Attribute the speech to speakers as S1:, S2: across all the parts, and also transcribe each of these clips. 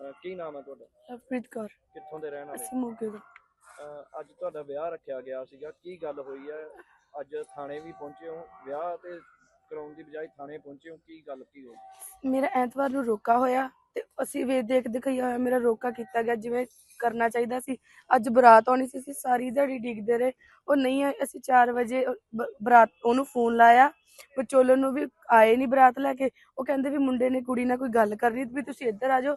S1: ਅਹ ਕੀ ਨਾਮ ਹੈ ਤੁਹਾਡਾ?
S2: ਲਵਪ੍ਰੀਤ ਕੌਰ।
S1: ਕਿੱਥੋਂ ਦੇ ਰਹਿਣ ਵਾਲੇ?
S2: ਅਸੀਂ ਮੋਗੇ ਤੋਂ।
S1: ਅਹ ਅੱਜ ਤੁਹਾਡਾ ਵਿਆਹ ਰੱਖਿਆ ਗਿਆ ਸੀਗਾ। ਕੀ ਗੱਲ ਹੋਈ ਹੈ? ਅੱਜ ਥਾਣੇ ਵੀ ਪਹੁੰਚੇ ਹੋ। ਵਿਆਹ ਤੇ ਕਰਾਉਣ ਦੀ ਬਜਾਏ ਥਾਣੇ ਪਹੁੰਚੇ ਹੋ। ਕੀ ਗੱਲ ਕੀ ਹੋਈ?
S2: ਮੇਰਾ ਐਤਵਾਰ ਨੂੰ ਰੋਕਾ ਹੋਇਆ ਤੇ ਅਸੀਂ ਵੀ ਦੇਖ ਦਿਖਾਈ ਹੋਇਆ ਮੇਰਾ ਰੋਕਾ ਕੀਤਾ ਗਿਆ ਜਿਵੇਂ ਕਰਨਾ ਚਾਹੀਦਾ ਸੀ। ਅੱਜ ਬਰਾਤ ਆਉਣੀ ਸੀ। ਅਸੀਂ ਸਾਰੀ ਦਿਹਾੜੀ ਡਿੱਗਦੇ ਰਹੇ। ਉਹ ਨਹੀਂ ਆਏ। ਅਸੀਂ 4 ਵਜੇ ਬ- ਬਰਾਤ ਉਹਨੂੰ ਫੋਨ ਲਾਇਆ। ਵਿਚੋਲਨ ਨੂੰ ਵੀ ਆਏ ਨਹੀਂ ਬਰਾਤ ਲੈ ਕੇ। ਉਹ ਕਹਿੰਦੇ ਵੀ ਮੁੰਡੇ ਨੇ ਕੁੜੀ ਨਾਲ ਕੋਈ ਗੱਲ ਕਰਨੀ ਵੀ ਤੁਸੀਂ ਇੱਧਰ ਆ ਜਾਓ।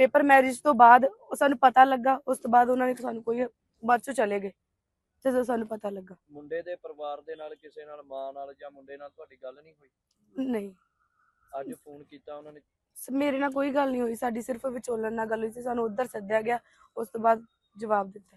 S2: ਪੇਪਰ ਮੈਰਿਜ ਤੋਂ ਬਾਅਦ ਉਹ ਸਾਨੂੰ ਪਤਾ ਲੱਗਾ ਉਸ ਤੋਂ ਬਾਅਦ ਉਹਨਾਂ ਨੇ ਸਾਨੂੰ ਕੋਈ ਬਾਅਦ ਚੋਂ ਚਲੇ ਗਏ ਜਦੋਂ ਸਾਨੂੰ ਪਤਾ ਲੱਗਾ।
S1: ਮੁੰਡੇ ਦੇ ਪਰਿਵਾਰ ਦੇ ਨਾਲ ਕਿਸੇ ਨਾਲ ਮਾਂ ਨਾਲ ਜਾਂ ਮੁੰਡੇ ਨਾਲ ਤੁਹਾਡੀ ਗੱਲ ਨਹੀਂ ਹੋਈ?
S2: ਨਹੀਂ।
S1: ਅੱਜ ਫੋਨ ਕੀਤਾ ਉਹਨਾਂ ਨੇ?
S2: ਮੇਰੇ ਨਾਲ ਕੋਈ ਗੱਲ ਨਹੀਂ ਹੋਈ ਸਾਡੀ ਸਿਰਫ ਵਿਚੋਲਨ ਨਾਲ ਗੱਲ ਹੋਈ ਸੀ ਸਾਨੂੰ ਉੱਧਰ ਸੱਦਿਆ ਗਿਆ ਉਸ ਤੋਂ ਬਾਅਦ ਜਵਾਬ ਦਿੱਤਾ।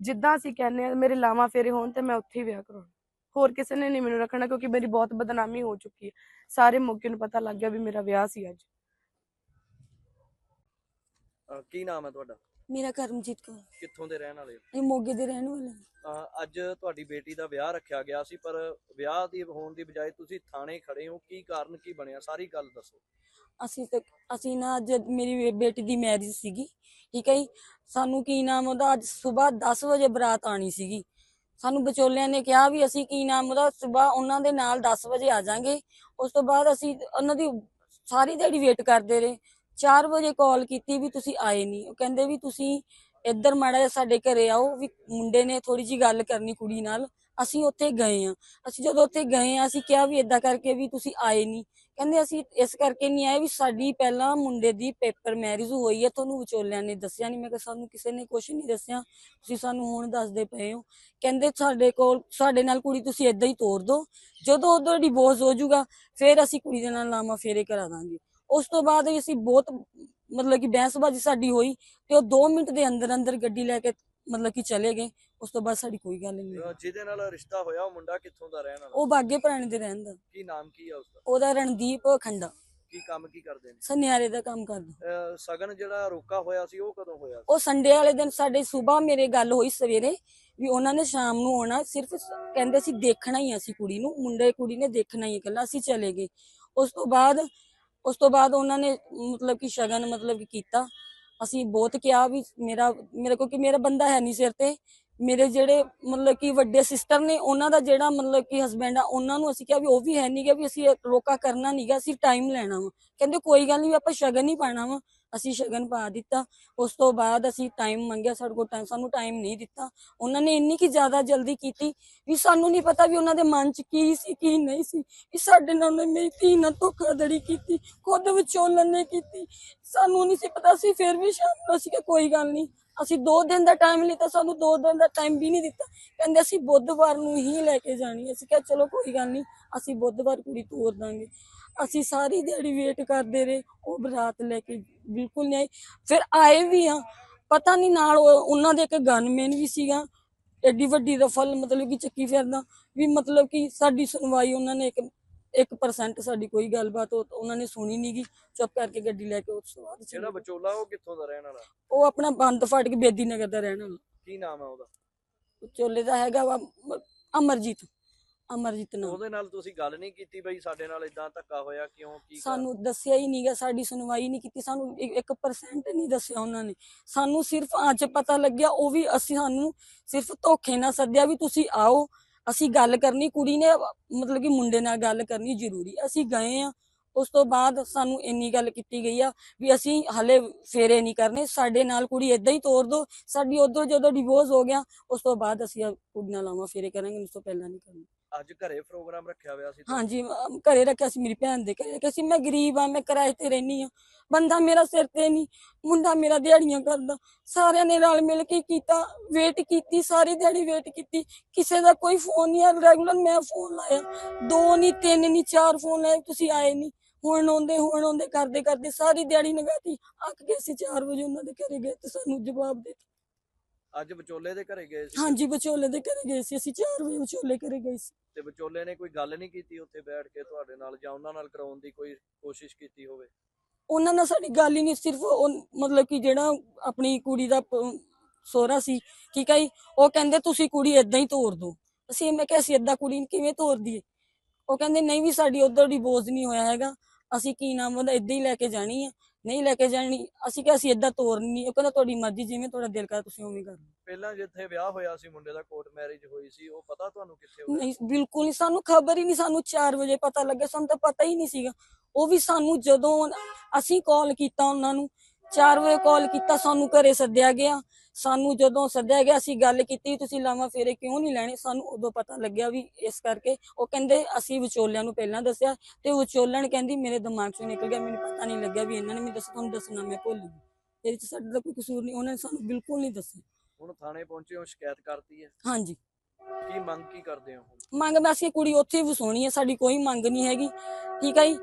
S2: ਜਿੱਦਾਂ ਅਸੀਂ ਕਹਿੰਦੇ ਆ ਮੇਰੇ ਲਾਵਾਂ ਫੇਰੇ ਹੋਣ ਤੇ ਮੈਂ ਉੱਥੇ ਹੀ ਵਿਆਹ ਕਰਾਉਣਾ। ਹੋਰ ਕਿਸੇ ਨੇ ਨਹੀਂ ਮੈਨੂੰ ਰੱਖਣਾ ਕਿਉਂਕਿ ਮੇਰੀ ਬਹੁਤ ਬਦਨਾਮੀ ਹੋ ਚੁੱਕੀ ਹੈ। ਸਾਰੇ ਮੌਕੇ ਨੂੰ ਪਤਾ ਲੱਗ ਗਿਆ ਵੀ ਮੇਰਾ ਵਿਆਹ ਸੀ ਅੱਜ।
S1: ਅਹ ਕੀ ਨਾਮ ਹੈ ਤੁਹਾਡਾ?
S3: ਮੇਰਾ ਕਰਮਜੀਤ ਕੌਰ।
S1: ਕਿੱਥੋਂ ਦੇ ਰਹਿਣ ਵਾਲੇ ਹੋ?
S3: ਇਹ ਮੋਗੇ ਦੇ ਰਹਿਣ ਵਾਲੇ।
S1: ਅਹ ਅੱਜ ਤੁਹਾਡੀ ਬੇਟੀ ਦਾ ਵਿਆਹ ਰੱਖਿਆ ਗਿਆ ਸੀ ਪਰ ਵਿਆਹ ਦੀ ਹੋਣ ਦੀ ਬਜਾਏ ਤੁਸੀਂ ਥਾਣੇ ਖੜੇ ਹੋ। ਕੀ ਕਾਰਨ ਕੀ ਬਣਿਆ? ਸਾਰੀ ਗੱਲ ਦੱਸੋ।
S3: ਅਸੀਂ ਤੇ ਅਸੀਂ ਨਾ ਅੱਜ ਮੇਰੀ ਬੇ- ਬੇਟੀ ਦੀ ਮੈਰਿਜ ਸੀਗੀ। ਠੀਕ ਹੈ ਜੀ? ਸਾਨੂੰ ਕੀ ਨਾਮ ਉਹਦਾ? ਅੱਜ ਸਵੇਰ 10 ਵਜੇ ਬਰਾਤ ਆਣੀ ਸੀਗੀ। ਸਾਨੂੰ ਵਿਚੋਲਿਆਂ ਨੇ ਕਿਹਾ ਵੀ ਅਸੀਂ ਕੀ ਨਾਮ ਉਹਦਾ? ਸਵੇਰ ਉਹਨਾਂ ਦੇ ਨਾਲ 10 ਵਜੇ ਆ ਜਾਾਂਗੇ। ਉਸ ਤੋਂ ਬਾਅਦ ਅਸੀਂ ਉਹਨਾਂ ਦੀ ਸਾਰੀ ਦਿਹਾੜੀ ਵੇਟ ਕਰਦੇ ਰਹੇ। 4 ਵਜੇ ਕਾਲ ਕੀਤੀ ਵੀ ਤੁਸੀਂ ਆਏ ਨਹੀਂ। ਉਹ ਕਹਿੰਦੇ ਵੀ ਤੁਸੀਂ ਇੱਧਰ ਮਾੜਾ ਜਿਹਾ ਸਾਡੇ ਘਰੇ ਆਓ। ਵੀ ਮੁੰਡੇ ਨੇ ਥੋੜੀ ਜੀ ਗੱਲ ਕਰਨੀ ਕੁੜੀ ਨਾਲ। ਅਸੀਂ ਉੱਥੇ ਗਏ ਆ ਅਸੀਂ ਜਦੋਂ ਉੱਥੇ ਗਏ ਆ ਅਸੀਂ ਕਿਹਾ ਵੀ ਇਦਾਂ ਕਰਕੇ ਵੀ ਤੁਸੀਂ ਆਏ ਨਹੀਂ। ਕਹਿੰਦੇ ਅਸੀਂ ਇਸ ਕਰਕੇ ਨਹੀਂ ਆਏ ਵੀ ਸਾਡੀ ਪਹਿਲਾਂ ਮੁੰਡੇ ਦੀ ਪੇਪਰ ਮੈਰਿਜ ਹੋਈ ਹੈ, ਤੁਹਾਨੂੰ ਵਿਚੋਲਿਆਂ ਨੇ ਦੱਸਿਆ ਨਹੀਂ। ਮੈਂ ਕਿਹਾ, ਸਾਨੂੰ ਕਿਸੇ ਨੇ ਕੁਝ ਨਹੀਂ ਦੱਸਿਆ। ਤੁਸੀਂ ਸਾਨੂੰ ਹੁਣ ਦੱਸਦੇ ਪਏ ਹੋ। ਕਹਿੰਦੇ ਸਾਡੇ ਕੋਲ, ਸਾਡੇ ਨਾਲ ਕੁੜੀ ਤੁਸੀਂ ਇਦਾਂ ਹੀ ਤੋਰ ਦਿਓ ਜਦੋਂ ਉਧਰ ਡਿਵੋਰਸ ਹੋ ਜਾਊਗਾ, ਫਿਰ ਅਸੀਂ ਕੁੜੀ ਦੇ ਨਾਲ ਲਾਮਾ ਫੇਰੇ ਕਰਾ ਦਾਂਗੇ। ਉਸ ਤੋਂ ਬਾਅਦ ਵੀ ਅਸੀਂ ਬਹੁਤ ਮਤਲਬ ਕਿ ਬਹਿਸਬਾਜ਼ੀ ਸਾਡੀ ਹੋਈ ਤੇ ਉਹ 2 ਮਿੰਟ ਦੇ ਅੰਦਰ ਅੰਦਰ ਗੱਡੀ ਲੈ ਕੇ ਮਤਲਬ ਕਿ ਚਲੇ ਗਏ ਉਸ ਤੋਂ ਬਾਅਦ ਸਾਡੀ ਕੋਈ ਗੱਲ ਨਹੀਂ ਹੋਈ।
S1: ਜਿਹਦੇ ਨਾਲ ਰਿਸ਼ਤਾ ਹੋਇਆ ਉਹ ਮੁੰਡਾ ਕਿੱਥੋਂ ਦਾ ਰਹਿਣ ਵਾਲਾ?
S3: ਉਹ ਬਾਗੇ ਪੁਰਾਣੇ ਦੇ ਰਹਿੰਦਾ
S1: ਕੀ ਨਾਮ ਕੀ ਹੈ ਉਸਦਾ?
S3: ਉਹਦਾ ਰਣਦੀਪ ਖੰਡਾ।
S1: ਕੀ ਕੰਮ ਕੀ ਕਰਦੇ ਨੇ?
S3: ਸੁਨਿਆਰੇ ਦਾ ਕੰਮ ਕਰਦਾ।
S1: ਅਹ ਸਗਨ ਜਿਹੜਾ ਰੋਕਾ ਹੋਇਆ ਸੀ ਉਹ ਕਦੋਂ ਹੋਇਆ ਸੀ?
S3: ਉਹ ਸੰਡੇ ਵਾਲੇ ਦਿਨ ਸਾਡੇ ਸਵੇਰ ਮੇਰੇ ਗੱਲ ਹੋਈ ਸਵੇਰੇ ਵੀ ਉਹਨਾਂ ਨੇ ਸ਼ਾਮ ਨੂੰ ਆਉਣਾ ਸਿਰਫ ਸ- ਕਹਿੰਦੇ ਸੀ ਦੇਖਣਾ ਹੀ ਆ ਅਸੀਂ ਕੁੜੀ ਨੂੰ ਮੁੰਡੇ ਕੁੜੀ ਨੇ ਦੇਖਣਾ ਹੀ ਹੈ ਇਕੱਲਾ ਅਸੀਂ ਚਲੇ ਗਏ। ਉਸ ਤੋਂ ਬਾਅਦ ਉਸ ਤੋਂ ਬਾਅਦ ਉਹਨਾਂ ਨੇ ਮਤਲਬ ਕਿ ਸ਼ਗਨ ਮਤਲਬ ਕਿ ਕੀਤਾ। ਅਸੀਂ ਬਹੁਤ ਕਿਹਾ ਵੀ ਮੇਰਾ, ਮੇਰੇ ਕੋਲ ਕਿ ਮੇਰਾ ਬੰਦਾ ਹੈ ਨਹੀਂ ਸਿਰ ਤੇ। ਮੇਰੇ ਜਿਹੜੇ ਮਤਲਬ ਕਿ ਵੱਡੇ ਸਿਸਟਰ ਨੇ, ਉਹਨਾਂ ਦਾ ਜਿਹੜਾ ਮਤਲਬ ਕਿ ਹਸਬੈਂਡ ਆ, ਉਹਨਾਂ ਨੂੰ ਅਸੀਂ ਕਿਹਾ ਵੀ ਉਹ ਵੀ ਹੈ ਨਹੀਂਗਾ ਵੀ ਅਸੀਂ ਇਹ ਰੋਕਾ ਕਰਨਾ ਨਹੀਂਗਾ ਅਸੀਂ ਟਾਈਮ ਲੈਣਾ ਵਾ। ਕਹਿੰਦੇ ਕੋਈ ਗੱਲ ਨਹੀਂ ਆਪਾਂ ਸ਼ਗਨ ਹੀ ਪਾਣਾ ਵਾ। ਅਸੀਂ ਸ਼ਗਨ ਪਾ ਦਿੱਤਾ। ਉਸ ਤੋਂ ਬਾਅਦ ਅਸੀਂ ਟਾਈਮ ਮੰਗਿਆ ਸਾਡੇ ਕੋਲ ਟਾਈਮ ਸਾਨੂੰ ਟਾਈਮ ਨਹੀਂ ਦਿੱਤਾ। ਉਹਨਾਂ ਨੇ ਇੰਨੀ ਕੀ ਜ਼ਿਆਦਾ ਜਲਦੀ ਕੀਤੀ ਵੀ ਸਾਨੂੰ ਨਹੀਂ ਪਤਾ ਵੀ ਉਹਨਾਂ ਦੇ ਮਨ 'ਚ ਕੀ ਸੀ, ਕੀ ਨਹੀਂ ਸੀ। ਵੀ ਸਾਡੇ ਨਾਲ ਉਹਨੇ ਮੇਰੀ ਧੀ ਨਾਲ ਧੋਖਾਧੜੀ ਕੀਤੀ, ਖੁਦ ਵਿਚੋਲਨ ਨੇ ਕੀਤੀ। ਸਾਨੂੰ ਨਹੀਂ ਸੀ ਪਤਾ ਸੀ, ਫਿਰ ਵੀ ਸ਼ਾਮ ਨੂੰ ਅਸੀਂ ਕਿ ਕੋਈ ਗੱਲ ਨਹੀਂ। ਅਸੀਂ 2 ਦਿਨ ਦਾ ਟਾਈਮ ਲਿੱਤਾ, ਸਾਨੂੰ 2 ਦਿਨ ਦਾ ਟਾਈਮ ਵੀ ਨਹੀਂ ਦਿੱਤਾ। ਕਹਿੰਦੇ ਅਸੀਂ ਬੁੱਧਵਾਰ ਨੂੰ ਹੀ ਲੈ ਕੇ ਜਾਣੀ ਅਸੀਂ ਕਿਹਾ ਚਲੋ ਕੋਈ ਗੱਲ ਨਹੀਂ, ਅਸੀਂ ਬੁੱਧਵਾਰ ਕੁੜੀ ਤੋਰ ਦਾਂਗੇ। ਅਸੀਂ ਸਾਰੀ ਦਿਹਾੜੀ ਵੇਟ ਕਰਦੇ ਰਹੇ ਉਹ ਬਰਾਤ ਲੈ ਕੇ ਬਿਲਕੁਲ ਨਹੀਂ ਆਈ। ਫਿਰ ਆਏ ਵੀ ਆ ਪਤਾ ਨਹੀਂ ਨਾਲ ਉਹ- ਉਹਨਾਂ ਦੇ ਇੱਕ ਗਨਮੈਨ ਵੀ ਸੀਗਾ ਐਡੀ ਵੱਡੀ ਰਫਲ ਮਤਲਬ ਕਿ ਚੱਕੀ ਫਿਰਦਾ ਵੀ ਮਤਲਬ ਕਿ ਸਾਡੀ ਸੁਣਵਾਈ ਉਹਨਾਂ ਨੇ ਇੱਕ 1% ਸਾਡੀ ਕੋਈ ਗੱਲਬਾਤ ਉਹ- ਉਹਨਾਂ ਨੇ ਸੁਣੀ ਨਹੀਂਗੀ ਚੁੱਪ ਕਰਕੇ ਗੱਡੀ ਲੈ ਕੇ ਉਸ ਤੋਂ ਬਾਅਦ ਚਲੇ
S1: ਜਿਹੜਾ
S3: ਗਏ।
S1: ਵਿਚੋਲਾ ਉਹ ਕਿੱਥੋਂ ਦਾ ਰਹਿਣ ਵਾਲਾ?
S3: ਉਹ ਆਪਣਾ ਬੰਦ ਫਾਟਕ ਬੇਦੀ ਨਗਰ ਦਾ ਰਹਿਣ ਵਾਲਾ।
S1: ਕੀ ਨਾਮ ਹੈ ਉਹਦਾ?
S3: ਚੋਲੇ ਦਾ ਹੈਗਾ ਵਾ ਅਮਰਜੀਤ। ਅਮਰਜੀਤ ਨਾਮ
S1: ਉਹਦੇ ਨਾਲ ਤੁਸੀਂ ਗੱਲ ਨਹੀਂ ਕੀਤੀ ਬਈ ਸਾਡੇ ਨਾਲ ਇਦਾਂ ਧੱਕਾ ਹੋਇਆ ਕਿਉਂ ਕੀ
S3: ਸਾਨੂੰ ਦੱਸਿਆ ਹੀ ਨਹੀਂਗਾ ਸਾਡੀ ਸੁਣਵਾਈ ਨਹੀਂ ਕੀਤੀ ਸਾਨੂੰ 1% ਨਹੀਂ ਦੱਸਿਆ ਉਹਨਾਂ ਨੇ। ਸਾਨੂੰ ਸਿਰਫ ਅੱਜ ਪਤਾ ਲੱਗਿਆ ਉਹ ਵੀ ਅਸੀਂ ਸਾਨੂੰ ਸਿਰਫ ਧੋਖੇ ਨਾਲ ਸੱਦਿਆ ਵੀ ਤੁਸੀਂ ਆਓ ਅਸੀਂ ਗੱਲ ਕਰਨੀ ਕੁੜੀ ਨੇ ਮਤਲਬ ਕਿ ਮੁੰਡੇ ਨਾਲ ਗੱਲ ਕਰਨੀ ਜ਼ਰੂਰੀ ਅਸੀਂ ਗਏ ਆ ਉਸ ਤੋਂ ਬਾਅਦ ਸਾਨੂੰ ਇੰਨੀ ਗੱਲ ਕੀਤੀ ਗਈ ਆ ਵੀ ਅਸੀਂ ਹਲੇ ਫੇਰੇ ਨਹੀਂ ਕਰਨੇ ਸਾਡੇ ਨਾਲ ਕੁੜੀ ਇਦਾਂ ਹੀ ਤੋਰ ਦੋ ਸਾਡੀ ਉਧਰ ਜਦੋਂ ਡਿਵੋਰਸ ਹੋ ਗਿਆ ਉਸ ਤੋਂ ਬਾਅਦ ਅਸੀਂ ਆ ਕੁੜੀ ਨਾਲ ਲਾਵਾਂ ਫੇਰੇ ਕਰਾਂਗੇ ਉਸ ਤੋਂ ਪਹਿਲਾਂ ਨਹੀਂ ਕਰਨਾ।
S1: ਅੱਜ ਘਰੇ ਪ੍ਰੋਗਰਾਮ ਰੱਖਿਆ ਹੋਇਆ ਸੀ
S3: ਹਾਂਜੀ, ਅਮ, ਘਰੇ ਰੱਖਿਆ ਸੀ ਮੇਰੀ ਭੈਣ ਦੇ ਘਰੇ ਰੱਖਿਆ ਸੀ। ਮੈਂ ਗਰੀਬ ਆ ਮੈਂ ਕਿਰਾਏ ਤੇ ਰਹਿਨੀ ਆ ਬੰਦਾ ਮੇਰਾ ਸਿਰ ਤੇ ਨਹੀਂ, ਮੁੰਡਾ ਮੇਰਾ ਦਿਹਾੜੀਆਂ ਕਰਦਾ। ਸਾਰਿਆਂ ਨੇ ਰਲ ਮਿਲ ਕੇ ਕੀਤਾ ਵੇਟ ਕੀਤੀ, ਸਾਰੀ ਦਿਹਾੜੀ ਵੇਟ ਕੀਤੀ। ਕਿਸੇ ਦਾ ਕੋਈ ਫੋਨ ਨਹੀਂ ਆ ਰੈਗੂਲਰ ਮੈਂ ਫੋਨ ਲਾਇਆ। ਦੋ ਨਹੀਂ, ਤਿੰਨ ਨਹੀਂ, ਚਾਰ ਫੋਨ ਲਾਏ, ਤੁਸੀਂ ਆਏ ਨਹੀਂ। ਹੁਣ ਆਉਂਦੇ ਹੁਣ ਆਉਂਦੇ, ਕਰਦੇ ਕਰਦੇ ਸਾਰੀ ਦਿਹਾੜੀ ਲਗਾਤੀ ਅੱਕ ਕੇ ਅਸੀਂ 4 ਵਜੇ, ਉਹਨਾਂ ਦੇ ਘਰੇ ਗਏ ਤੇ ਸਾਨੂੰ ਜਵਾਬ ਦੇ
S1: ਅੱਜ ਵਿਚੋਲੇ ਦੇ ਘਰੇ ਗਏ ਸੀ?
S3: ਹਾਂਜੀ ਵਿਚੋਲੇ ਦੇ ਘਰੇ ਗਏ ਸੀ। ਅਸੀਂ 4 ਵਜੇ ਵਿਚੋਲੇ ਘਰੇ ਗਏ ਸੀ।
S1: ਤੇ ਵਿਚੋਲੇ ਨੇ ਕੋਈ ਗੱਲ ਨਹੀਂ ਕੀਤੀ ਉੱਥੇ ਬੈਠ ਕੇ ਤੁਹਾਡੇ ਨਾਲ ਜਾਂ ਉਹਨਾਂ ਨਾਲ ਕਰਾਉਣ ਦੀ ਕੋਈ ਕੋਸ਼ਿਸ਼ ਕੀਤੀ ਹੋਵੇ?
S3: ਉਹਨਾਂ ਨਾਲ ਸਾਡੀ ਗੱਲ ਹੀ ਨਹੀਂ ਸਿਰਫ ਉਹ ਮਤਲਬ ਕਿ ਜਿਹੜਾ ਆਪਣੀ ਕੁੜੀ ਦਾ ਸਹੁਰਾ ਸੀ ਠੀਕ ਹੈ ਜੀ ਉਹ ਕਹਿੰਦੇ ਤੁਸੀਂ ਕੁੜੀ ਇਦਾਂ ਹੀ ਤੋਰ ਦਿਓ। ਅਸੀਂ ਮੈਂ ਕਿਹਾ ਅਸੀਂ ਏਦਾਂ ਕੁੜੀ ਨੂੰ ਕਿਵੇਂ ਤੋਰ ਦਈਏ? ਉਹ ਕਹਿੰਦੇ ਨਹੀਂ ਵੀ ਸਾਡੀ ਉਧਰ ਡਿਵੋਰਸ ਨਹੀਂ ਹੋਇਆ ਹੈਗਾ। ਅਸੀਂ ਕੀ ਨਾਮ ਉਹਦਾ ਇਦਾਂ ਹੀ ਲੈ ਕੇ ਜਾਣੀ ਹੈ ਨਹੀਂ ਲੈ ਕੇ ਜਾਣੀ। ਅਸੀਂ ਕਿਹਾ ਅਸੀਂ ਏਦਾਂ ਤੋਰਨੀ ਨਹੀਂ। ਉਹ ਕਹਿੰਦਾ ਤੁਹਾਡੀ ਮਰਜ਼ੀ ਜਿਵੇਂ ਤੁਹਾਡਾ ਦਿਲ ਕਰਦਾ ਤੁਸੀਂ ਉਵੇਂ ਕਰ। ਲਓ
S1: ਪਹਿਲਾਂ ਜਿੱਥੇ ਵਿਆਹ ਹੋਇਆ ਸੀ ਮੁੰਡੇ ਦਾ ਕੋਰਟ ਮੈਰਿਜ ਹੋਈ ਸੀ ਉਹ ਪਤਾ ਤੁਹਾਨੂੰ ਕਿੱਥੇ ਹੋਇਆ?
S3: ਨਹੀਂ ਬਿਲਕੁਲ ਨਹੀਂ। ਸਾਨੂੰ ਖਬਰ ਹੀ ਨਹੀਂ ਸਾਨੂੰ 4 ਵਜੇ ਪਤਾ ਲੱਗਿਆ। ਸਾਨੂੰ ਤਾਂ ਪਤਾ ਹੀ ਨਹੀਂ ਸੀਗਾ। ਉਹ ਵੀ ਸਾਨੂੰ ਜਦੋਂ ਅਸੀਂ ਕਾਲ ਕੀਤਾ ਉਹਨਾਂ ਨੂੰ 4 ਵਜੇ ਕਾਲ ਕੀਤਾ ਸਾਨੂੰ ਘਰੇ ਸੱਦਿਆ ਗਿਆ। ਸਾਨੂੰ ਜਦੋਂ ਸੱਦਿਆ ਗਿਆ ਅਸੀਂ ਗੱਲ ਕੀਤੀ ਤੁਸੀਂ ਲਾਵਾਂ ਫੇਰੇ ਕਿਉਂ ਨਹੀਂ ਲੈਣੇ? ਸਾਨੂੰ ਉਦੋਂ ਪਤਾ ਲੱਗਿਆ ਵੀ ਇਸ ਕਰਕੇ। ਉਹ ਕਹਿੰਦੇ ਅਸੀਂ ਵਿਚੋਲਿਆਂ ਨੂੰ ਪਹਿਲਾਂ ਦੱਸਿਆ ਤੇ ਵਿਚੋਲਣ ਕਹਿੰਦੀ ਮੇਰੇ ਦਿਮਾਗ ਚੋਂ ਨਿਕਲ ਗਿਆ ਮੈਨੂੰ ਪਤਾ ਨਹੀਂ ਲੱਗਿਆ ਵੀ ਇਹਨਾਂ ਨੇ ਮੈਨੂੰ ਦੱਸਿਆ ਤੁਹਾਨੂੰ ਦੱਸਣਾ ਮੈਂ ਭੁੱਲ ਗਈ। ਇਹਦੇ ਚ ਸਾਡਾ ਤਾਂ ਕੋਈ ਕਸੂਰ ਨਹੀਂ ਉਹਨਾਂ ਨੇ ਸਾਨੂੰ ਬਿਲਕੁਲ ਨਹੀਂ ਦੱਸਿਆ।
S1: ਹੁਣ ਥਾਣੇ ਪਹੁੰਚੇ ਹੋ ਸ਼ਿਕਾਇਤ ਕਰਤੀ ਹੈ?
S3: ਹਾਂਜੀ।
S1: ਕੀ ਮੰਗ ਕੀ ਕਰਦੇ ਹੋ
S3: ਮੰਗ ਮੈਂ ਅਸੀਂ ਕੁੜੀ ਉੱਥੇ ਹੀ ਵਸਾਉਣੀ ਹੈ ਸਾਡੀ ਕੋਈ ਮੰਗ ਨਹੀਂ ਹੈਗੀ। ਠੀਕ ਹੈ ਜੀ?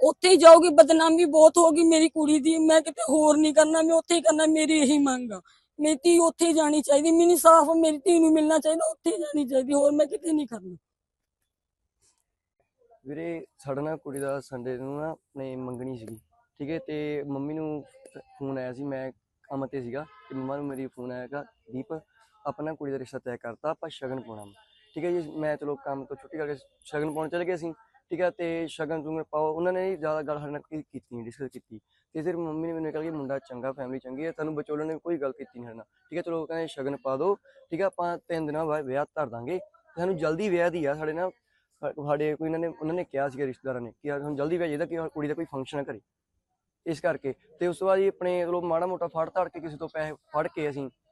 S3: ਉੱਥੇ ਹੀ ਜਾਊਗੀ, ਬਦਨਾਮੀ ਬਹੁਤ ਹੋਗੀ ਮੇਰੀ ਕੁੜੀ ਦੀ, ਮੈਂ ਕਿਤੇ ਹੋਰ ਨਹੀਂ ਕਰਨਾ, ਮੈਂ ਉੱਥੇ ਹੀ ਕਰਨਾ, ਮੇਰੀ ਇਹੀ ਮੰਗ ਆ। ਮੇਰੀ ਧੀ ਉੱਥੇ ਹੀ ਜਾਣੀ ਚਾਹੀਦੀ, ਮੈਨੂੰ ਸਾਫ਼ ਮੇਰੀ ਧੀ ਨੂੰ ਮਿਲਣਾ ਚਾਹੀਦਾ, ਉੱਥੇ ਹੀ ਜਾਣੀ ਚਾਹੀਦੀ, ਹੋਰ ਮੈਂ ਕਿਤੇ ਨਹੀਂ ਕਰਨਾ।
S4: ਵੀਰੇ, ਸਾਡਾ ਨਾ ਕੁੜੀ ਦਾ ਸੰਡੇ ਨੂੰ ਨਾ ਆਪਣੇ ਮੰਗਣੀ ਸੀਗੀ, ਠੀਕ ਹੈ, ਤੇ ਮੰਮੀ ਨੂੰ ਫੋਨ ਆਇਆ ਸੀ, ਮੈਂ ਕੰਮ ਤੇ ਸੀਗਾ, ਤੇ ਮੰਮਾ ਨੂੰ ਮੇਰੀ ਫੋਨ ਆਇਆਗਾ ਦੀਪ ਆਪਣਾ ਕੁੜੀ ਦਾ ਰਿਸ਼ਤਾ ਤੈਅ ਕਰਤਾ, ਆਪਾਂ ਸ਼ਗਨ ਪਾਉਣਾ ਠੀਕ ਹੈ ਜੀ, ਮੈਂ ਚਲੋ ਕੰਮ ਤੋਂ ਛੁੱਟੀ ਕਰਕੇ ਸ਼ਗਨ ਪਾਉਣ ਚਲੇ ਗਏ ਸੀ ਠੀਕ ਹੈ ਤੇ ਸ਼ਗਨ ਸੁਗਨ ਪਾਓ। ਉਹਨਾਂ ਨੇ ਜ਼ਿਆਦਾ ਗੱਲ ਸਾਡੇ ਨਾਲ ਕੀ- ਕੀਤੀ ਡਿਸਕਸ ਕੀਤੀ। ਤੇ ਫਿਰ ਮੰਮੀ ਨੇ ਮੈਨੂੰ ਕਿਹਾ ਕਿ ਮੁੰਡਾ ਚੰਗਾ ਫੈਮਿਲੀ ਚੰਗੀ ਹੈ ਤੁਹਾਨੂੰ ਵਿਚੋਲਣ ਨੇ ਕੋਈ ਗੱਲ ਕੀਤੀ ਨਹੀਂ ਸਾਡੇ ਨਾਲ। ਠੀਕ ਹੈ ਚਲੋ ਉਹ ਕਹਿੰਦੇ ਸ਼ਗਨ ਪਾ ਦਿਓ ਠੀਕ ਹੈ ਆਪਾਂ ਤਿੰਨ ਦਿਨਾਂ ਬਾਅਦ ਵਿਆਹ ਧਰ ਦਾਂਗੇ। ਤੇ ਸਾਨੂੰ ਜਲਦੀ ਵਿਆਹ ਦੀ ਆ ਸਾਡੇ ਨਾਲ। ਸਾ- ਸਾਡੇ ਕੋਈ ਇਹਨਾਂ ਨੇ, ਉਹਨਾਂ ਨੇ ਕਿਹਾ ਸੀਗਾ ਰਿਸ਼ਤੇਦਾਰਾਂ ਨੇ ਕਿ ਯਾਰ ਹੁਣ ਜਲਦੀ ਵਿਆਹ ਚਾਹੀਦਾ ਕਿ ਕੁੜੀ ਦਾ ਕੋਈ ਫੰਕਸ਼ਨ ਕਰੇ। ਇਸ ਕਰਕੇ। ਤੇ ਉਸ ਤੋਂ ਬਾਅਦ ਜੀ ਆਪਣੇ ਚਲੋ ਮਾੜਾ ਮੋਟਾ ਫੜ ਧੜ ਕੇ ਕਿਸੇ ਤੋਂ ਪੈਸੇ ਫੜ ਕੇ ਅਸੀਂ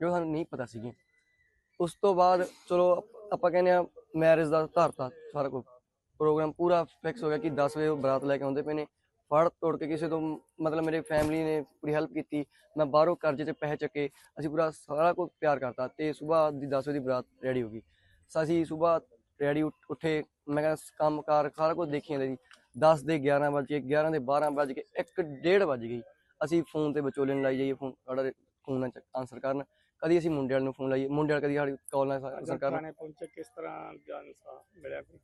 S4: ਜੋ ਸਾਨੂੰ ਨਹੀਂ ਪਤਾ ਸੀਗੀ। ਉਸ ਤੋਂ ਬਾਅਦ ਚਲੋ ਆਪਾਂ ਕਹਿੰਦੇ ਆ ਮੈਰਿਜ ਦਾ ਧਾਰਤਾ ਸਾਰਾ ਕੁਝ ਪ੍ਰੋਗਰਾਮ ਪੂਰਾ ਫਿਕਸ ਹੋ ਗਿਆ ਕਿ 10 ਵਜੇ ਉਹ ਬਰਾਤ ਲੈ ਕੇ ਆਉਂਦੇ ਪਏ ਨੇ। ਫੜ ਤੋੜ ਕੇ ਕਿਸੇ ਤੋਂ ਮਤਲਬ ਮੇਰੇ ਫੈਮਿਲੀ ਨੇ ਪੂਰੀ ਹੈਲਪ ਕੀਤੀ। ਮੈਂ ਬਾਹਰੋਂ ਕਰਜ਼ੇ ਤੇ ਪੈਸੇ ਚੱਕੇ। ਅਸੀਂ ਪੂਰਾ ਸਾਰਾ ਕੁਝ ਪਿਆਰ ਕਰਤਾ ਤੇ ਸਵੇਰ ਦੀ 10 ਵਜੇ ਦੀ ਬਰਾਤ ਰੈਡੀ ਹੋ ਗਈ। ਅਸੀਂ ਸਵੇਰ ਰੈਡੀ ਉੱਠੇ। ਮੈਂ ਕਹਿੰਦਾ ਕੰਮ ਕਾਰ ਸਾਰਾ ਕੁਝ ਦੇਖੀ ਜਾਂਦੇ ਜੀ 10 ਦੇ 11 ਵਜੇ 11 ਦੇ 12 ਵਜ ਕੇ 1 ਡੇਢ ਵੱਜ ਗਈ। ਅਸੀਂ ਫੋਨ ਤੇ ਵਿਚੋਲੇ ਨੂੰ ਲਾਈ ਜਾਈਏ ਫੋਨ ਸਾਡਾ ਫੋਨ ਨਾਲ ਆਨਸਰ ਕਰਨ। ਕਦੀ ਅਸੀਂ ਮੁੰਡੇ ਵਾਲੇ ਨੂੰ ਫੋਨ ਲਾਈਏ ਮੁੰਡੇ ਵਾਲਾ ਕਦੀ ਸਾਡੀ ਕਾਲ ਆਨਸਰ ਕਰਨ
S5: ਥਾਣੇ ਪਹੁੰਚੇ ਕਿਸ ਤਰ੍ਹਾਂ ਜਾਨ ਸਾ ਮਿਲਿਆ ਕੋਈ?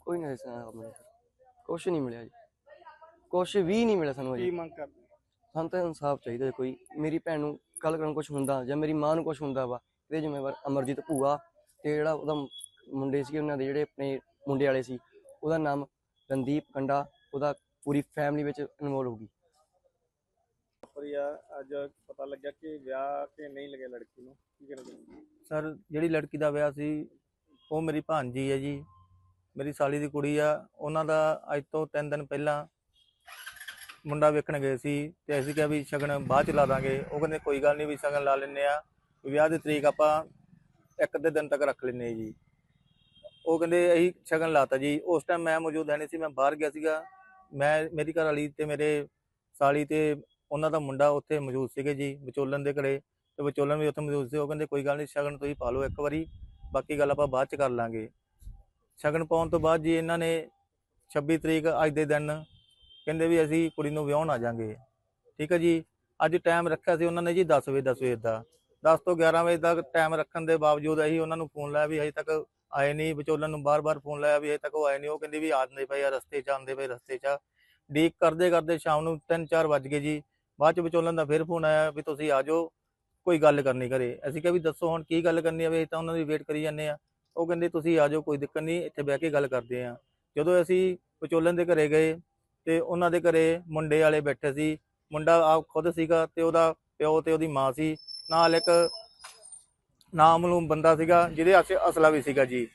S4: ਕੋਈ ਨਹੀਂ ਮੈਨੂੰ ਕੁਛ ਨਹੀਂ ਮਿਲਿਆ ਜੀ। ਕੁਛ ਵੀ ਨਹੀਂ ਮਿਲਿਆ ਸਾਨੂੰ
S5: ਕੀ
S4: ਅਜੇ
S5: ਮੰਗ ਕਰਦੇ
S4: ਸਾਨੂੰ ਤਾਂ ਇਨਸਾਫ ਚਾਹੀਦਾ ਕੋਈ ਮੇਰੀ ਭੈਣ ਨੂੰ ਕੱਲ ਕਰਨ ਕੁਝ ਹੁੰਦਾ ਜਾਂ ਮੇਰੀ ਮਾਂ ਨੂੰ ਕੁਝ ਹੁੰਦਾ ਵਾ ਇਹਦੇ ਜ਼ਿੰਮੇਵਾਰ ਅਮਰਜੀਤ ਭੂਆ ਤੇ ਜਿਹੜਾ ਉਹਦਾ ਮੁੰਡੇ ਸੀ ਉਹਨਾਂ ਦੇ ਜਿਹੜੇ ਆਪਣੇ ਮੁੰਡੇ ਵਾਲੇ ਸੀ ਉਹਦਾ ਨਾਮ ਰਣਦੀਪ ਕੰਡਾ ਉਹਦਾ ਪੂਰੀ ਫੈਮਿਲੀ ਵਿੱਚ ਇਨਵੋਲ ਹੋ ਗਈ।
S5: ਪ੍ਰਿਆ ਅੱਜ ਪਤਾ ਲੱਗਿਆ ਕਿ ਵਿਆਹ ਕੇ ਨਹੀਂ ਲਗੇ ਲੜਕੀ ਨੂੰ। ਕੀ ਕਹਿਣਾ
S6: ਸਰ, ਜਿਹੜੀ ਲੜਕੀ ਦਾ ਵਿਆਹ ਸੀ, ਉਹ ਮੇਰੀ ਭਾਂਜੀ ਹੈ ਜੀ। ਮੇਰੀ ਸਾਲੀ ਦੀ ਕੁੜੀ ਆ। ਉਹਨਾਂ ਦਾ ਅੱਜ ਤੋਂ 3 ਦਿਨ ਪਹਿਲਾਂ ਮੁੰਡਾ ਵੇਖਣ ਗਏ ਸੀ ਤੇ ਅਸੀਂ ਕਿਹਾ ਵੀ ਸ਼ਗਨ ਬਾਅਦ ਚ ਲਾ ਦਾਂਗੇ। ਉਹ ਕਹਿੰਦੇ, ਕੋਈ ਗੱਲ ਨਹੀਂ ਵੀ ਸ਼ਗਨ ਲਾ ਲੈਨੇ ਆ ਵਿਆਹ ਦੀ ਤਰੀਕ ਆਪਾਂ ਇੱਕ ਅੱਧੇ ਦਿਨ ਤੱਕ ਰੱਖ ਲੈਨੇ ਜੀ। ਉਹ ਕਹਿੰਦੇ, ਅਸੀਂ ਸ਼ਗਨ ਲਾਤਾ ਜੀ। ਉਸ ਟਾਈਮ ਮੈਂ ਮੌਜੂਦ ਹੈ ਨਹੀਂ ਸੀ, ਮੈਂ ਬਾਹਰ ਗਿਆ ਸੀਗਾ। ਮੈਂ, ਮੇਰੀ ਘਰ ਵਾਲੀ ਤੇ ਮੇਰੇ ਸਾਲੀ ਤੇ ਉਹਨਾਂ ਦਾ ਮੁੰਡਾ ਉੱਥੇ ਮੌਜੂਦ ਸੀਗੇ ਜੀ ਵਿਚੋਲਨ ਦੇ ਘਰੇ ਤੇ ਵਿਚੋਲਨ ਵੀ ਉੱਥੇ ਮੌਜੂਦ ਸੀ, ਉਹ ਕਹਿੰਦੇ ਕੋਈ ਗੱਲ ਨਹੀਂ ਸ਼ਗਨ ਤੁਸੀਂ ਪਾ ਲਓ ਇੱਕ ਵਾਰੀ, ਬਾਕੀ ਗੱਲ ਆਪਾਂ ਬਾਅਦ ਚ ਕਰ ਲਾਂਗੇ। ਸ਼ਗਨ ਪਾਉਣ ਤੋਂ ਬਾਅਦ ਜੀ ਇਹਨਾਂ ਨੇ 26 ਤਰੀਕ ਅੱਜ ਦੇ ਦਿਨ ਕਹਿੰਦੇ ਵੀ ਅਸੀਂ ਕੁੜੀ ਨੂੰ ਵਿਆਹਣ ਆ ਜਾਾਂਗੇ। ਠੀਕ ਹੈ ਜੀ? ਅੱਜ ਟਾਈਮ ਰੱਖਿਆ ਸੀ ਉਹਨਾਂ ਨੇ ਜੀ 10 ਵਜੇ 10 ਵਜੇ ਦਾ। 10 ਤੋਂ 11 ਵਜੇ ਤੱਕ ਟਾਈਮ ਰੱਖਣ ਦੇ ਬਾਵਜੂਦ ਅਸੀਂ ਉਹਨਾਂ ਨੂੰ ਫੋਨ ਲਾਇਆ ਵੀ ਹਜੇ ਤੱਕ ਆਏ ਨਹੀਂ ਵਿਚੋਲਨ ਨੂੰ ਬਾਰ-ਬਾਰ ਫੋਨ ਲਾਇਆ ਵੀ ਹਜੇ ਤੱਕ ਉਹ ਆਏ ਨਹੀਂ ਉਹ ਕਹਿੰਦੇ ਵੀ ਆਉਂਦੇ ਪਏ ਆ, ਰਸਤੇ 'ਚ ਆਉਂਦੇ ਪਏ ਰਸਤੇ 'ਚ ਡੀਕ ਕਰਦੇ ਕਰਦੇ ਸ਼ਾਮ ਨੂੰ 3-4 ਵੱਜ ਗਏ ਜੀ। ਬਾਅਦ ਚ ਵਿਚੋਲਨ ਦਾ ਫਿਰ ਫੋਨ ਆਇਆ ਵੀ ਤੁਸੀਂ ਆ ਜਾਓ, ਕੋਈ ਗੱਲ ਕਰਨੀ ਘਰੇ। ਅਸੀਂ ਕਿਹਾ ਵੀ ਦੱਸੋ ਹੁਣ ਕੀ ਗੱਲ ਕਰਨੀ ਆ ਵੀ ਤਾਂ ਉਹਨਾਂ ਦੀ ਵੇਟ ਕਰੀ ਜਾਂਦੇ ਆ। ਉਹ ਕਹਿੰਦੇ ਤੁਸੀਂ ਆ ਜਾਓ, ਕੋਈ ਦਿੱਕਤ ਨਹੀਂ, ਇੱਥੇ ਬਹਿ ਕੇ ਗੱਲ ਕਰਦੇ ਆ। ਜਦੋਂ ਅਸੀਂ ਵਿਚੋਲਨ ਦੇ ਘਰੇ ਗਏ ਤੇ ਉਹਨਾਂ ਦੇ ਘਰੇ ਮੁੰਡੇ ਵਾਲੇ ਬੈਠੇ ਸੀ। ਮੁੰਡਾ ਆਪ ਖੁਦ ਸੀਗਾ ਤੇ ਉਹਦਾ ਪਿਓ ਤੇ ਉਹਦੀ ਮਾਂ ਸੀ। ਨਾਲ ਇੱਕ ਨਾਮਲੂਮ ਬੰਦਾ ਸੀਗਾ, ਜਿਹਦੇ ਹੱਥ ਅਸਲਾ ਵੀ ਸੀਗਾ ਜੀ।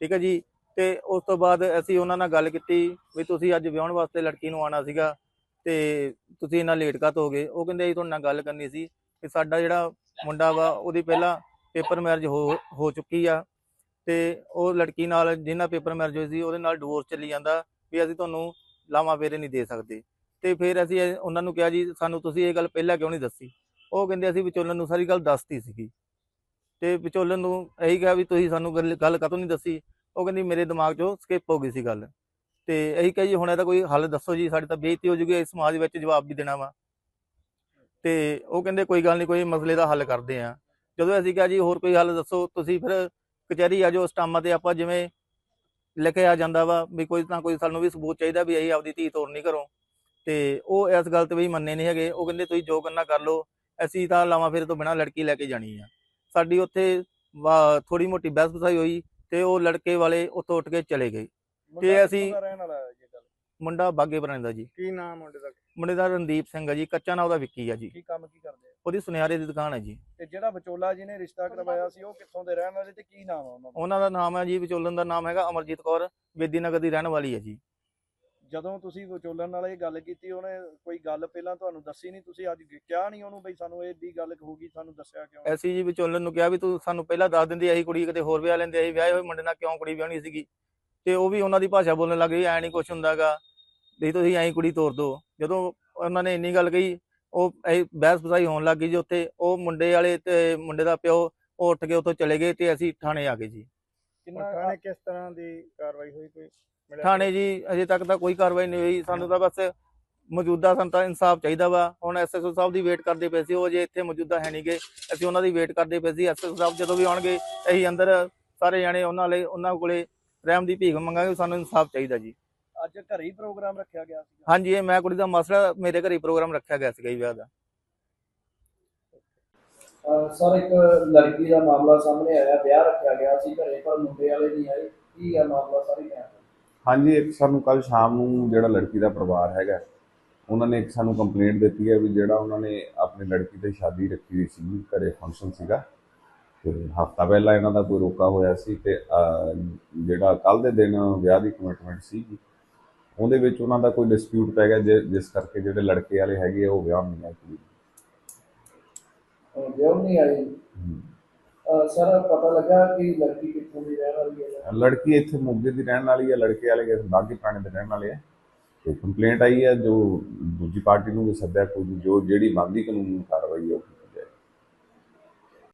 S6: ਠੀਕ ਹੈ ਜੀ? ਤੇ ਉਸ ਤੋਂ ਬਾਅਦ ਅਸੀਂ ਉਹਨਾਂ ਨਾਲ ਗੱਲ ਕੀਤੀ ਵੀ ਤੁਸੀਂ ਅੱਜ ਵਿਆਹਣ ਵਾਸਤੇ ਲੜਕੀ ਨੂੰ ਆਣਾ ਸੀਗਾ। ਤੇ ਤੁਸੀਂ ਇੰਨਾ ਲੇਟ ਕਾਤ ਹੋ ਗਏ? ਉਹ ਕਹਿੰਦੇ ਅਸੀਂ ਤੁਹਾਡੇ ਨਾਲ ਗੱਲ ਕਰਨੀ ਸੀ ਕਿ ਸਾਡਾ ਜਿਹੜਾ ਮੁੰਡਾ ਵਾ, ਉਹਦੀ ਪਹਿਲਾਂ ਪੇਪਰ ਮੈਰਿਜ ਹੋ ਹੋ ਚੁੱਕੀ ਆ ਤੇ ਉਹ ਲੜਕੀ ਨਾਲ ਜਿਹਨਾਂ ਪੇਪਰ ਮੈਰਿਜ ਹੋਈ ਸੀ, ਉਹਦੇ ਨਾਲ ਡਿਵੋਰਸ ਚੱਲੀ ਜਾਂਦਾ ਵੀ ਅਸੀਂ ਤੁਹਾਨੂੰ ਲਾਵਾਂ ਫੇਰੇ ਨਹੀਂ ਦੇ ਸਕਦੇ। ਤੇ ਫਿਰ ਅਸੀਂ ਉਹਨਾਂ ਨੂੰ ਕਿਹਾ ਜੀ, ਸਾਨੂੰ ਤੁਸੀਂ ਇਹ ਗੱਲ ਪਹਿਲਾਂ ਕਿਉਂ ਨਹੀਂ ਦੱਸੀ? ਉਹ ਕਹਿੰਦੇ ਅਸੀਂ ਵਿਚੋਲਨ ਨੂੰ ਸਾਰੀ ਗੱਲ ਦੱਸਤੀ ਸੀਗੀ। ਤੇ ਵਿਚੋਲਨ ਨੂੰ ਇਹੀ ਕਿਹਾ ਵੀ ਤੁਸੀਂ ਸਾਨੂੰ ਗੱਲ ਗੱਲ ਕਾਹਤੋਂ ਨਹੀਂ ਦੱਸੀ? ਉਹ ਕਹਿੰਦੀ ਮੇਰੇ ਦਿਮਾਗ 'ਚੋਂ ਸਕਿਪ ਹੋ ਗਈ ਸੀ ਗੱਲ। ਤੇ ਇਹੀ ਕਿਹਾ ਜੀ ਹੁਣ ਇਹਦਾ ਕੋਈ ਹੱਲ ਦੱਸੋ ਜੀ, ਸਾਡੀ ਤਾਂ ਬੇਇੱਜ਼ਤੀ ਹੋ ਜੂਗੀ, ਇਸ ਸਮਾਜ ਵਿੱਚ ਜਵਾਬ ਵੀ ਦੇਣਾ ਵਾ। ਤੇ ਉਹ ਕਹਿੰਦੇ ਕੋਈ ਗੱਲ ਨਹੀਂ, ਕੋਈ ਮਸਲੇ ਦਾ ਹੱਲ ਕਰਦੇ ਆ। ਜਦੋਂ ਅਸੀਂ ਕਿਹਾ ਜੀ, ਹੋਰ ਕੋਈ ਹੱਲ ਦੱਸੋ, ਤੁਸੀਂ ਫਿਰ ਕਚਹਿਰੀ ਆ ਜਾਓ ਸਟਾਮਾਂ ਤੇ ਆਪਾਂ ਜਿਵੇਂ ਲਿਖਿਆ ਜਾਂਦਾ ਵਾ, ਵੀ ਕੋਈ ਨਾ ਕੋਈ ਸਾਨੂੰ ਵੀ ਸਬੂਤ ਚਾਹੀਦਾ ਵੀ ਅਸੀਂ ਆਪਦੀ ਧੀ ਤੋੜਨੀ ਕਰੋ ਤੇ ਉਹ ਇਸ ਗੱਲ ਤੇ ਵੀ ਮੰਨੇ ਨਹੀਂ ਹੈਗੇ, ਉਹ ਕਹਿੰਦੇ ਤੁਸੀਂ ਜੋ ਕਰਨਾ ਕਰ ਲਓ, ਅਸੀਂ ਤਾਂ ਲਾਵਾਂ ਫਿਰ ਤੋਂ ਬਿਨਾਂ ਲੜਕੀ ਲੈ ਕੇ ਜਾਣੀ ਆ। ਸਾਡੀ ਉੱਥੇ ਥੋੜੀ ਮੋਟੀ ਬਹਿਸ ਬਸਾਈ ਹੋਈ ਤੇ ਉਹ ਲੜਕੇ ਵਾਲੇ ਉੱਥੋਂ ਉੱਠ ਕੇ ਚਲੇ ਗਏ।
S1: ਮੁੰਡਾ
S3: ਅਸੀਂ-
S1: ਕਿੱਥੋਂ ਦਾ ਰਹਿਣ ਵਾਲਾ ਹੈ ਇਹ ਗੱਲ?
S6: ਮੁੰਡਾ ਬਾਗੇ ਬਰਾਣੇ ਦਾ ਜੀ।
S5: ਕੀ ਨਾਮ ਮੁੰਡੇ ਦਾ?
S6: ਮੁੰਡੇ ਦਾ ਰਣਦੀਪ ਸਿੰਘ ਆ ਜੀ ਕੱਚਾ ਨਾਂ ਉਹਦਾ ਵਿੱਕੀ ਆ ਜੀ।
S1: ਕੀ ਕੰਮ ਕੀ ਕਰਦੇ ਆ?
S6: ਉਹਦੀ ਸੁਨਿਆਰੇ ਦੀ ਦੁਕਾਨ ਹੈ ਜੀ।
S1: ਤੇ ਜਿਹੜਾ ਵਿਚੋਲਾ ਜੀ ਨੇ ਰਿਸ਼ਤਾ ਕਰਵਾਇਆ ਸੀ ਉਹ ਕਿੱਥੋਂ ਦੇ ਰਹਿਣ ਵਾਲੇ ਤੇ ਕੀ ਨਾਮ ਆ ਉਹਨਾਂ ਦਾ?
S6: ਉਹਨਾਂ ਦਾ ਨਾਮ ਹੈ ਜੀ ਵਿਚੋਲਨ ਦਾ ਨਾਮ ਹੈਗਾ ਅਮਰਜੀਤ ਕੌਰ ਵੇਦੀ ਨਗਰ ਦੀ ਰਹਿਣ ਵਾਲੀ ਹੈ ਜੀ।
S1: ਜਦੋਂ ਤੁਸੀਂ ਵਿਚੋਲਨ ਨਾਲ ਇਹ ਗੱਲ ਕੀਤੀ ਉਹਨੇ ਕੋਈ ਗੱਲ ਪਹਿਲਾਂ ਤੁਹਾਨੂੰ ਦੱਸੀ ਨਹੀਂ? ਤੁਸੀਂ ਅੱਜ ਕਿਹਾ ਨਹੀਂ ਉਹਨੂੰ ਬਈ ਸਾਨੂੰ ਇਹ ਦੀ ਗੱਲ ਹੋਊਗੀ ਸਾਨੂੰ ਦੱਸਿਆ ਕਿਉਂ
S6: ਐਸੀ ਜੀ ਵਿਚੋਲਨ ਨੂੰ ਕਿਹਾ ਵੀ ਤੂੰ ਸਾਨੂੰ ਪਹਿਲਾਂ ਦੱਸ ਦਿੰਦੀ ਅਸੀਂ ਕੁੜੀ ਕਿਤੇ ਹੋਰ ਵਿਆਹ ਲੈਂਦੇ ਅਸੀਂ ਵਿਆਹੇ ਹੋਏ ਮੁੰਡੇ ਨਾਲ ਕਿਉਂ ਕੁੜੀ ਵਿਆਹਣੀ ਸੀਗੀ? ਤੇ ਉਹ ਵੀ ਉਹਨਾਂ ਦੀ ਭਾਸ਼ਾ ਬੋਲਣ ਲੱਗ ਗਈ ਐ ਨਹੀਂ ਕੁਛ ਹੁੰਦਾਗਾ। ਵੀ ਤੁਸੀਂ ਐਂ ਕੁੜੀ ਤੋਰ ਦੋ। ਜਦੋਂ ਉਹਨਾਂ ਨੇ ਇੰਨੀ ਗੱਲ ਕਹੀ ਉਹ ਬਹਿਸ ਬਸਾਈ ਹੋਣ ਲੱਗ ਗਈ ਜੀ ਉੱਥੇ। ਉਹ ਮੁੰਡੇ ਵਾਲੇ ਤੇ ਮੁੰਡੇ ਦਾ ਪਿਓ ਉਹ ਉੱਠ ਕੇ ਉੱਥੋਂ ਚਲੇ ਗਏ ਤੇ ਅਸੀਂ ਥਾਣੇ ਆ ਗਏ ਜੀ।
S1: ਕਿੰਨਾ
S5: ਥਾਣੇ ਕਿਸ ਤਰ੍ਹਾਂ ਦੀ ਕਾਰਵਾਈ ਹੋਈ? ਕੋਈ
S6: ਥਾਣੇ ਜੀ ਅਜੇ ਤੱਕ ਤਾਂ ਕੋਈ ਕਾਰਵਾਈ ਨਹੀਂ ਹੋਈ। ਸਾਨੂੰ ਤਾਂ ਬਸ ਮੌਜੂਦਾ ਸਾਨੂੰ ਤਾਂ ਇਨਸਾਫ ਚਾਹੀਦਾ ਵਾ। ਹੁਣ ਐਸਐਸਓ ਸਾਹਿਬ ਦੀ ਵੇਟ ਕਰਦੇ ਪਏ ਸੀ ਉਹ ਅਜੇ ਇੱਥੇ ਮੌਜੂਦਾ ਹੈ ਨਹੀਂਗੇ ਅਸੀਂ ਉਹਨਾਂ ਦੀ ਵੇਟ ਕਰਦੇ ਪਏ ਸੀ। ਐਸਐਸਓ ਸਾਹਿਬ ਜਦੋਂ ਵੀ ਆਉਣਗੇ ਅਸੀਂ ਅੰਦਰ ਸਾਰੇ ਜਾਣੇ ਉਹਨਾਂ ਲਈ ਉਹਨਾਂ ਕੋਲੇ ਰਹਿਮ ਦੀ ਭੀਖ ਮੰਗਾਂਗੇ ਸਾਨੂੰ ਇਨਸਾਫ ਚਾਹੀਦਾ ਜੀ।
S1: ਅੱਜ ਘਰੇ ਹੀ ਪ੍ਰੋਗਰਾਮ ਰੱਖਿਆ ਗਿਆ ਸੀ
S6: ਹਾਂਜੀ ਇਹ ਮੈਂ ਕੁੜੀ ਦਾ ਮਸਲਾ ਮੇਰੇ ਘਰੇ ਪ੍ਰੋਗਰਾਮ ਰੱਖਿਆ ਗਿਆ ਸੀਗਾ ਜੀ ਵਿਆਹ ਦਾ।
S1: ਸਰ ਇੱਕ ਲੜਕੀ ਦਾ ਮਾਮਲਾ ਸਾਹਮਣੇ ਆਇਆ ਵਿਆਹ ਰੱਖਿਆ ਗਿਆ ਸੀ ਘਰੇ ਪਰ ਮੁੰਡੇ ਵਾਲੇ ਨਹੀਂ ਆਏ। ਕੀ ਆ ਮਾਮਲਾ ਸਾਰੀ ਬਿਆਨ
S7: ਹਾਂਜੀ ਇੱਕ ਸਾਨੂੰ ਕੱਲ ਸ਼ਾਮ ਨੂੰ ਜਿਹੜਾ ਲੜਕੀ ਦਾ ਪਰਿਵਾਰ ਹੈਗਾ ਉਹਨਾਂ ਨੇ ਇੱਕ ਸਾਨੂੰ ਕੰਪਲੇਂਟ ਦਿੱਤੀ ਹੈ ਵੀ ਜਿਹੜਾ ਉਹਨਾਂ ਨੇ ਆਪਣੀ ਲੜਕੀ ਤੇ ਸ਼ਾਦੀ ਰੱਖੀ ਹੋਈ ਸੀ ਘਰੇ ਫੰਕਸ਼ਨ ਸੀਗਾ। ਹਫਤਾ ਪਹਿਲਾਂ ਇਹਨਾਂ ਦਾ ਕੋਈ ਰੋਕਾ ਹੋਇਆ ਸੀ ਤੇ ਜਿਹੜਾ ਕੱਲ ਦੇ ਦਿਨ ਵਿਆਹ ਦੀ ਕਮਿਟਮੈਂਟ ਸੀ ਉਹਦੇ ਵਿੱਚ ਉਹਨਾਂ ਦਾ ਕੋਈ ਡਿਸਪਿਊਟ ਪੈ ਗਿਆ ਜਿਸ ਕਰਕੇ ਜਿਹੜੇ ਲੜਕੇ ਵਾਲੇ ਹੈਗੇ ਉਹ ਵਿਆਹ ਨਹੀਂ ਆਏ ਕੁੜੀ
S1: ਵਿਆਹ ਨਹੀਂ ਆਏ।
S7: ਹਮ।
S1: ਸਰ ਪਤਾ ਲੱਗਾ ਕਿ ਲੜਕੀ ਕਿੱਥੋਂ ਦੀ ਰਹਿਣ ਵਾਲੀ ਹੈ?
S7: ਲੜਕੀ ਇੱਥੇ ਮੋਗੇ ਦੀ ਰਹਿਣ ਵਾਲੀ ਹੈ ਲੜਕੇ ਵਾਲੇ ਬਾਗੀ ਪੁਰਾਣੇ ਦੇ ਰਹਿਣ ਵਾਲੇ ਆ। ਤੇ ਕੰਪਲੇਂਟ ਆਈ ਹੈ ਜੋ ਦੂਜੀ ਪਾਰਟੀ ਨੂੰ ਵੀ ਸੱਦਿਆ ਕੋਈ ਜੋ ਜਿਹੜੀ ਬਣਦੀ ਕਾਨੂੰਨੀ ਕਾਰਵਾਈ ਹੈ ਕੀਤੀ